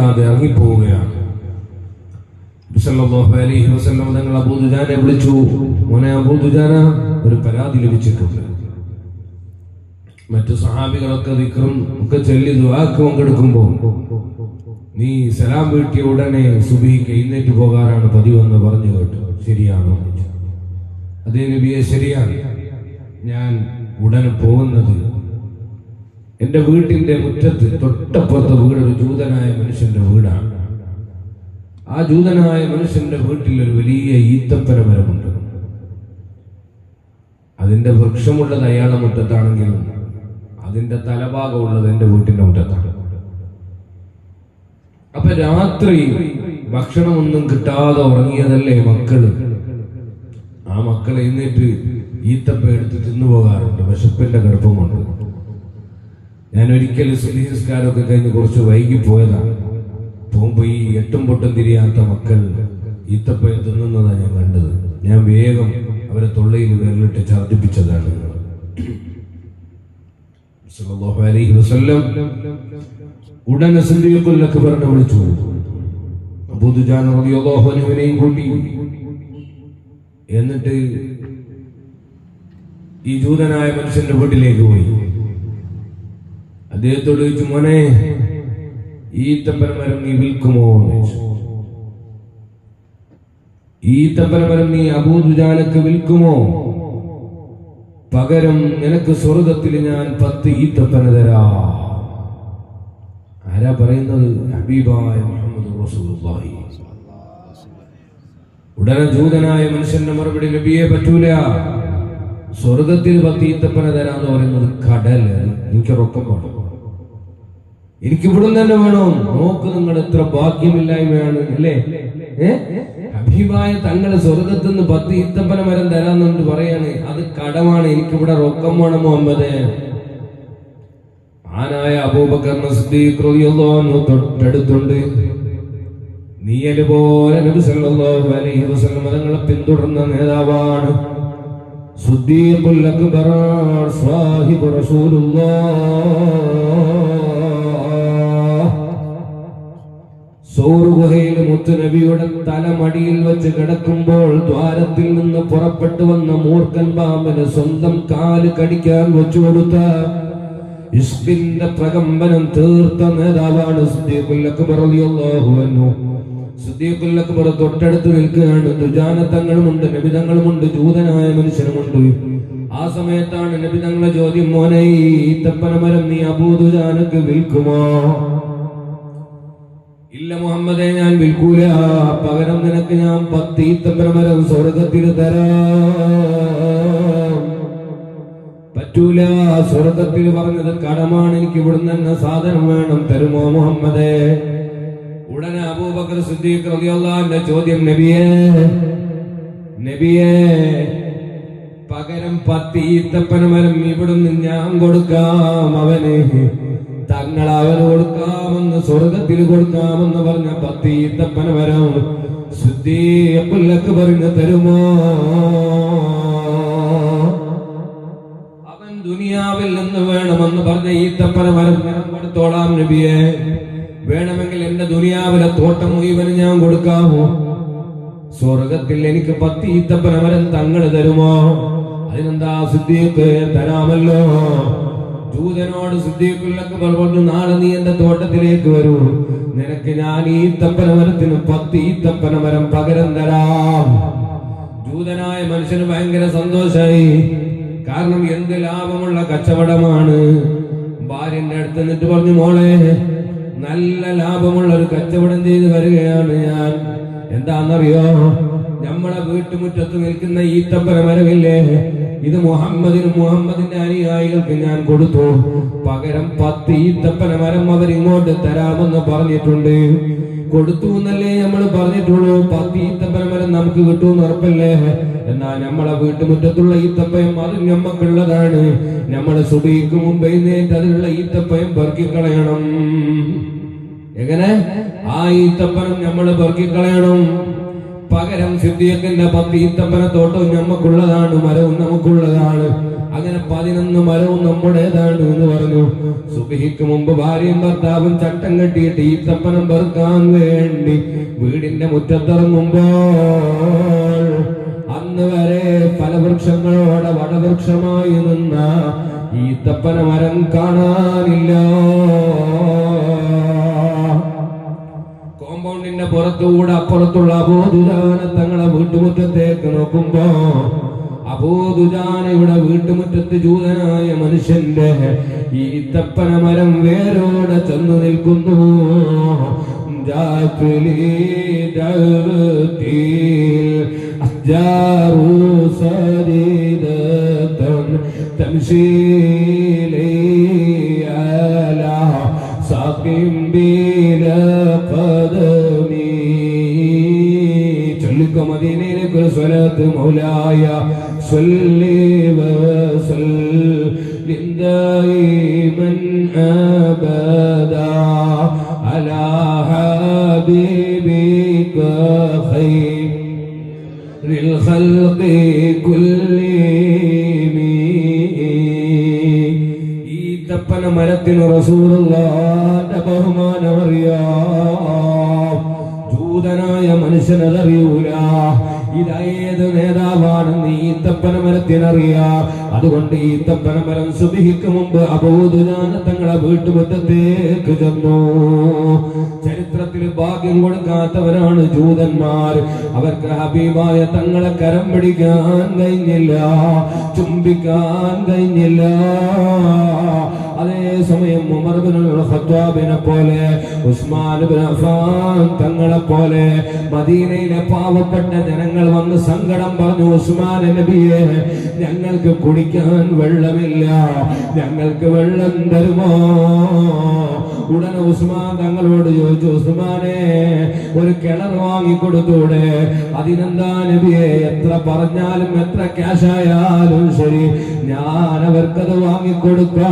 നിൽക്കാതെ ഇറങ്ങിപ്പോവുകയാണ്. അലൈഹി വസല്ലം തങ്ങൾ അബൂദുജാനെ വിളിച്ചു. മോനെ അബൂദുജാന ഒരു പരാതി ലഭിച്ചിട്ടുണ്ട്. മറ്റു സഹാബികളൊക്കെ വിക്രം ഒക്കെ ചൊല്ലി ദുവാക്ക് പങ്കെടുക്കുമ്പോൾ നീ സലാം വീട്ടിയ ഉടനെ സുബിക്ക് എഴുന്നേറ്റ് പോകാറാണ് പതിവെന്ന് പറഞ്ഞു കേട്ടു. ശരിയാണോ? അതേ നബിയെ ശരിയാണ്. ഞാൻ ഉടനെ പോകുന്നത് എന്റെ വീട്ടിന്റെ മുറ്റത്ത് തൊട്ടപ്പുറത്തെ വീട് ഒരു ജൂതനായ മനുഷ്യന്റെ വീടാണ്. ആ ജൂതനായ മനുഷ്യന്റെ വീട്ടിൽ ഒരു വലിയ ഈത്തപ്പരമരമുണ്ട് അതിന്റെ വൃക്ഷമുള്ളത് അയാളെ മുറ്റത്താണെങ്കിലും അതിന്റെ തലഭാഗമുള്ളത് എന്റെ വീട്ടിന്റെ മുറ്റത്താണ്. അപ്പൊ രാത്രി ഭക്ഷണമൊന്നും കിട്ടാതെ ഉറങ്ങിയതല്ലേ മക്കൾ? ആ മക്കൾ എഴുന്നേറ്റ് ഈത്തപ്പ എടുത്ത് തിന്നു പോകാറുണ്ട് വിശപ്പിന്റെ ഗർഭമുണ്ട്. ഞാൻ ഒരിക്കലും സുലീസ്കാരമൊക്കെ കഴിഞ്ഞ് കുറച്ച് വൈകി പോയതാണ് പോകുമ്പോ ഈ എട്ടും പൊട്ടും തിരിയാത്ത മക്കൾ ഈത്തപ്പയം തിന്നുന്നതാണ് ഞാൻ കണ്ടത്. ഞാൻ വേഗം അവരെ തൊള്ളയിൽ വിരലിട്ട് ഛർദിപ്പിച്ചതാണ് ഉടനെ സിദ്ദീഖുൽ അക്ബറിനെ വിളിച്ചു. അൻഹുവിനെയും കൂട്ടി. എന്നിട്ട് ഈ ജൂതനായ മനുഷ്യന്റെ വീട്ടിലേക്ക് പോയി. അദ്ദേഹത്തോട് ചോദിച്ചു മോനെ ഈത്തപ്പന മരം നീ വിൽക്കുമോ? ചോദിച്ചു. നീ അബൂദുജാനക്ക് വിൽക്കുമോ? പകരം നിനക്ക് സ്വർഗത്തിൽ ഞാൻ പത്ത് ഈത്തപ്പന തരാ. ആരാ പറയുന്നത്? ഹബീബായ റസൂലുള്ളാഹി. ഉടനെ ജൂതനായ മനുഷ്യന്റെ മറുപടി നബിയെ പറ്റൂല. സ്വർഗത്തിൽ പത്ത് ഈത്തപ്പന തരാന്ന് പറയുന്നത് കടൽ എനിക്ക് റൊക്കം വേണം. എനിക്ക് ഇവിടുന്ന് തന്നെ വേണം. നോക്ക് നിങ്ങൾ എത്ര ഭാഗ്യമില്ലായ്മയാണ് അല്ലേ? അഭിമായ തങ്ങളെ സ്വർഗത്തിൽ നിന്ന് പത്ത് ഈത്തപ്പന മരം തരാന്നുണ്ട് പറയാണ്. അത് കടമാണ്. എനിക്കിവിടെ റൊക്കം വേണം മുഹമ്മദ്. ആനായ അൻഹു തൊട്ടടുത്തുണ്ട്. നീയൽ പോലെ നബി അലൈഹി തങ്ങളെ പിന്തുടർന്ന നേതാവാണ് സുദ്ദീഖുൽ അക്ബർ സാഹിബ് റസൂലുള്ളാഹ്. സൗർ ഗുഹയിൽ മുത്തുനബിയുടെ തലമടിയിൽ വെച്ച് കിടക്കുമ്പോൾ ദ്വാരത്തിൽ നിന്ന് പുറപ്പെട്ടു വന്ന മൂർഖൻ പാമ്പന് സ്വന്തം കാൽ കടിക്കാൻ വെച്ചു കൊടുത്ത ഇസ്ബിന്റെ പ്രകമ്പനം തീർത്ത നേതാവാണ് അക്ബർ തൊട്ടടുത്ത് നിൽക്കുകയാണ്. ദുജാനത്തങ്ങളുമുണ്ട് നബിതങ്ങളുമുണ്ട് ജൂതനായ മനുഷ്യനുമുണ്ട്. ആ സമയത്താണ് നബിതങ്ങളെ ചോദ്യം മോനെ ഈ തപ്പനമരം നീ അബൂദുജാനക്ക് വിൽക്കുമോ? ഇല്ല മുഹമ്മദെ ഞാൻ വിൽക്കൂല. പകരം നിനക്ക് ഞാൻ പത്ത് ഈത്തപ്പനമരം സ്വർഗത്തിൽ തരാം. പറ്റൂല. സ്വർഗത്തിൽ പറഞ്ഞത് കടമാണ്. എനിക്ക് ഇവിടുന്ന് തന്നെ സാധനം വേണം തരുമോ മുഹമ്മദേ? ഉടനെ അബൂബക്കർ സിദ്ദീഖ് റളിയല്ലാഹുവിന്റെ ചോദ്യം നബിയേ നബിയേ പകരം പത്ത് ഈത്തപ്പന മരം ഇവിടുന്ന് ഞാൻ കൊടുക്കാം അവന്. തങ്ങൾ കൊടുക്കാമെന്ന് സ്വർഗത്തിൽ കൊടുക്കാമെന്ന് പറഞ്ഞ പത്തീത്തപ്പന മരം സിദ്ദീഖുൽ അക്ബറിന് തരുമോ? അവൻ ദുനിയാവിൽ നിന്ന് വേണമെന്ന് പറഞ്ഞ ഈത്തപ്പന മരം ഞാൻ കൊടുത്തോളാം നബിയെ. വേണമെങ്കിൽ എന്റെ ദുനിയാവിലെ തോട്ടം മുഴുവൻ ഞാൻ കൊടുക്കാമോ? സ്വർഗത്തിൽ എനിക്ക് പത്ത് ഈത്തപ്പന വരം തങ്ങൾ തരുമോ? അതിനെന്താ സിദ്ധിയൊക്കെ തരാമല്ലോ? ജൂതനോട് സിദ്ദീഖുല്ലക്ക് പറഞ്ഞു നാളെ നീ എന്റെ തോട്ടത്തിലേക്ക് വരൂ. നിനക്ക് ഞാൻ ഈത്തപ്പന മരത്തിന് പത്ത് ഈത്തപ്പന മരം പകരം തരാം. ജൂതനായ മനുഷ്യന് ഭയങ്കര സന്തോഷായി. കാരണം എന്ത് ലാഭമുള്ള കച്ചവടമാണ്. ഭാര്യന്റെ അടുത്ത് നിന്നിട്ട് പറഞ്ഞു മോളെ നല്ല ലാഭമുള്ള ഒരു കച്ചവടം ചെയ്ത് വരികയാണ് ഞാൻ. എന്താണെന്നറിയോ നമ്മളെ വീട്ടുമുറ്റത്ത് നിൽക്കുന്ന ഈത്തപ്പന മരമില്ലേ ഇത് മുഹമ്മദിന് മുഹമ്മദിന്റെ അനുയായികൾക്ക് ഞാൻ കൊടുത്തു. പകരം പത്ത് ഈത്തപ്പന മരം അവർ ഇങ്ങോട്ട് തരാമെന്ന് പറഞ്ഞിട്ടുണ്ട്. കൊടുത്തു എന്നല്ലേ നമ്മൾ പറഞ്ഞിട്ടുള്ളൂ? പത്ത് ഈത്തപ്പന മരം നമുക്ക് കിട്ടുമെന്ന് ഉറപ്പല്ലേ? എന്നാ നമ്മളെ വീട്ടുമുറ്റത്തുള്ള ഈത്തപ്പയം അത് ഞമ്മക്കുള്ളതാണ്. നമ്മളെ സുബിക്ക് മുമ്പേ നേരിട്ട് അതിലുള്ള ഈത്തപ്പയം പെറുക്കിക്കളയണം. എങ്ങനെ? ആ ഈത്തപ്പനം നമ്മൾ പെറുക്കിക്കളയണം. പകരം സിദ്ദീഖിന്റെ പത്ത് തോട്ടവും നമുക്കുള്ളതാണ് മരവും നമുക്കുള്ളതാണ്. അങ്ങനെ പതിനൊന്ന് മരവും നമ്മുടേതാണ് എന്ന് പറഞ്ഞു. സുബഹിക്ക് മുമ്പ് ഭാര്യയും ഭർത്താവും ചട്ടം കെട്ടിയിട്ട് ഈത്തപ്പനം പെറുക്കാൻ വേണ്ടി വീടിന്റെ മുറ്റത്തിറങ്ങുമ്പോൾ അന്ന് വരെ ഫലവൃക്ഷങ്ങളോടെ വടവൃക്ഷമായി നിന്ന ഈ ഈത്തപ്പന മരം കാണാനില്ല. പുറത്തുകൂടെ അപ്പുറത്തുള്ള അബോധുജാന തങ്ങളെ വീട്ടുമുറ്റത്തേക്ക് നോക്കുമ്പോ അബോധുജാനയുടെ വീട്ടുമുറ്റത്ത് ജൂതനായ മനുഷ്യന്റെ ഈ തപ്പന മരം വേരോടെ ചെന്നു നിൽക്കുന്നു. സരീദത്തൻ തംശീലി സ്വലാത്ത് മൗലായ സ്വല്ലി വസല്ലിം ദായിമൻ അബദാ അലാ ഹബീബിക ഖൈർ للخلق كلهم ഈ തപ്പന മരത്തിന് റസൂലുള്ളാന്റെ ബഹുമാനം അറിയാം ജൂതനായ മനുഷ്യനതറിയൂല ഇതേത് നേതാവാണ് നീ തപ്പന മരത്തിനറിയാം അതുകൊണ്ട് ഈ തപ്പന മരം സുബിഹിക്ക് മുമ്പ് അബോധുജാന തങ്ങളെ വീട്ടുമുറ്റത്തേക്ക് ചെന്നു. ചരിത്രത്തിൽ ഭാഗ്യം കൊടുക്കാത്തവരാണ് ജൂതന്മാർ. അവർക്ക് ഹബീബായ തങ്ങളെ കരം പിടിക്കാൻ കഴിഞ്ഞില്ല ചുംബിക്കാൻ കഴിഞ്ഞില്ല. അതേസമയം ഖത്താബിനെ പോലെ ഉസ്മാൻ ബിൻ അഫ്ഫാൻ തങ്ങളെ പോലെ മദീനയിലെ പാവപ്പെട്ട ജനങ്ങൾ വന്ന് സങ്കടം പറഞ്ഞു ഉസ്മാൻ നബിയെ ഞങ്ങൾക്ക് കുടിക്കാൻ വെള്ളമില്ല ഞങ്ങൾക്ക് വെള്ളം തരുമോ? ഉടനെ ഉസ്മാൻ തങ്ങളോട് ചോദിച്ചു ഉസ്മാനെ ഒരു കിണർ വാങ്ങിക്കൊടുത്തൂടെ? അതിനെന്താ നബിയെ? എത്ര പറഞ്ഞാലും എത്ര ക്യാഷ് ആയാലും ശരി ഞാൻ അവർക്കത് വാങ്ങിക്കൊടുക്കാം.